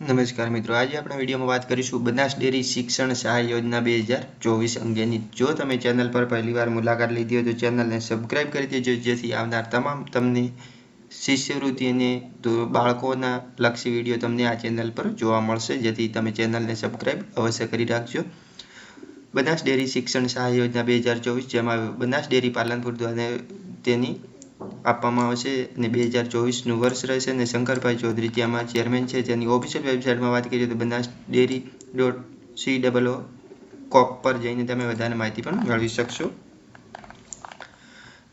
નમસ્કાર મિત્રો, આજે આપણે વિડીયોમાં વાત કરીશું બનાસ ડેરી શિક્ષણ સહાય યોજના બે હજાર ચોવીસ અંગેની. જો તમે ચેનલ પર પહેલીવાર મુલાકાત લીધી હોય તો ચેનલને સબસ્ક્રાઇબ કરી દેજો, જેથી આવનાર તમામ તમને શિષ્યવૃત્તિ અને બાળકોના લક્ષી વીડિયો તમને આ ચેનલ પર જોવા મળશે, જેથી તમે ચેનલને સબસ્ક્રાઇબ અવશ્ય કરી રાખજો. બનાસ ડેરી શિક્ષણ સહાય યોજના બે હજાર ચોવીસ, જેમાં બનાસ ડેરી પાલનપુર દ્વારા તેની આપવામાં આવશે અને બે હજાર ચોવીસનું વર્ષ રહેશે અને શંકરભાઈ ચૌધરી ત્યાંમાં ચેરમેન છે. તેની ઓફિશિયલ વેબસાઇટમાં વાત કરીએ તો Banas dairy dot C double O coop પર જઈને તમે વધારે માહિતી પણ મેળવી શકશો.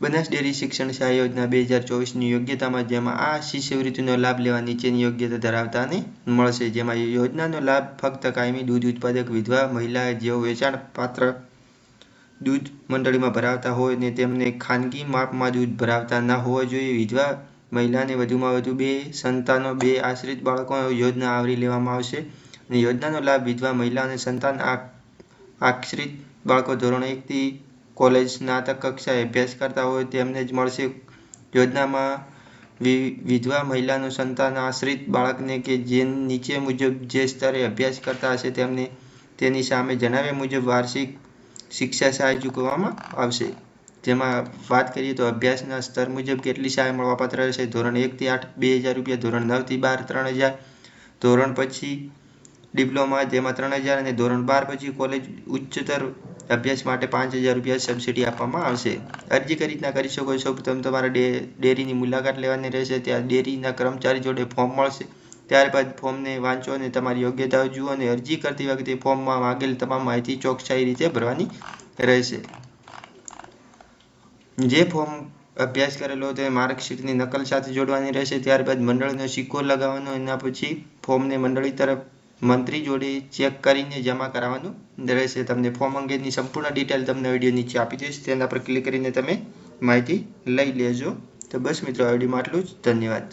બનાસ ડેરી શિક્ષણ સહાય યોજના બે હજાર ચોવીસની યોગ્યતામાં જેમાં આ શિષ્યવૃત્તિનો લાભ લેવા નીચેની યોગ્યતા ધરાવતાને મળશે. જેમાં યોજનાનો લાભ ફક્ત કાયમી દૂધ ઉત્પાદક, વિધવા, મહિલા જેઓ વેચાણ પાત્ર દૂધ મંડળીમાં ભરાવતા હોય ને તેમને ખાનગી માપમાં દૂધ ભરાવતા ના હોવા જોઈએ. વિધવા મહિલાને વધુમાં વધુ બે સંતાનો, બે આશ્રિત બાળકો યોજના આવરી લેવામાં આવશે અને યોજનાનો લાભ વિધવા મહિલા અને સંતાન આશ્રિત બાળકો ધોરણ એકથી કોલેજ, સ્નાતક કક્ષાએ અભ્યાસ કરતા હોય તેમને જ મળશે. યોજનામાં વિધવા મહિલાનું સંતાન આશ્રિત બાળકને કે જે નીચે મુજબ જે સ્તરે અભ્યાસ કરતા હશે તેમને તેની સામે જણાવ્યા મુજબ વાર્ષિક શિક્ષા સહાય ચૂકવવામાં આવશે. જેમાં વાત કરીએ તો અભ્યાસના સ્તર મુજબ કેટલી સહાય મળવાપાત્ર રહેશે? ધોરણ એકથી આઠ, બે હજાર રૂપિયા. ધોરણ નવથી બાર, ત્રણ હજાર. ધોરણ પછી ડિપ્લોમા, જેમાં ત્રણ હજાર અને ધોરણ બાર પછી કોલેજ ઉચ્ચતર અભ્યાસ માટે પાંચ હજાર રૂપિયા સબસિડી આપવામાં આવશે. અરજી કઈ રીતના કરી શકો છો? તમે તમારા ડેરીની મુલાકાત લેવાની રહેશે. ત્યાં ડેરીના કર્મચારી જોડે ફોર્મ મળશે. ત્યારબાદ ફોર્મને વાંચો અને તમારી યોગ્યતાઓ જુઓ અને અરજી કરતી વખતે ફોર્મમાં માગેલ તમામ માહિતી ચોકસાઈ રીતે ભરવાની રહેશે. જે ફોર્મ અભ્યાસ કરેલો તે માર્કશીટની નકલ સાથે જોડવાની રહેશે. ત્યારબાદ મંડળનો સિક્કો લગાવવાનો એના પછી ફોર્મને મંડળી તરફ મંત્રી જોડે ચેક કરીને જમા કરાવવાનું રહેશે. તમને ફોર્મ અંગેની સંપૂર્ણ ડિટેલ તમને વીડિયો નીચે આપી દઈશ. તેના પર ક્લિક કરીને તમે માહિતી લઈ લેજો. તો બસ મિત્રો, આ વિડીયોમાં આટલું જ. ધન્યવાદ.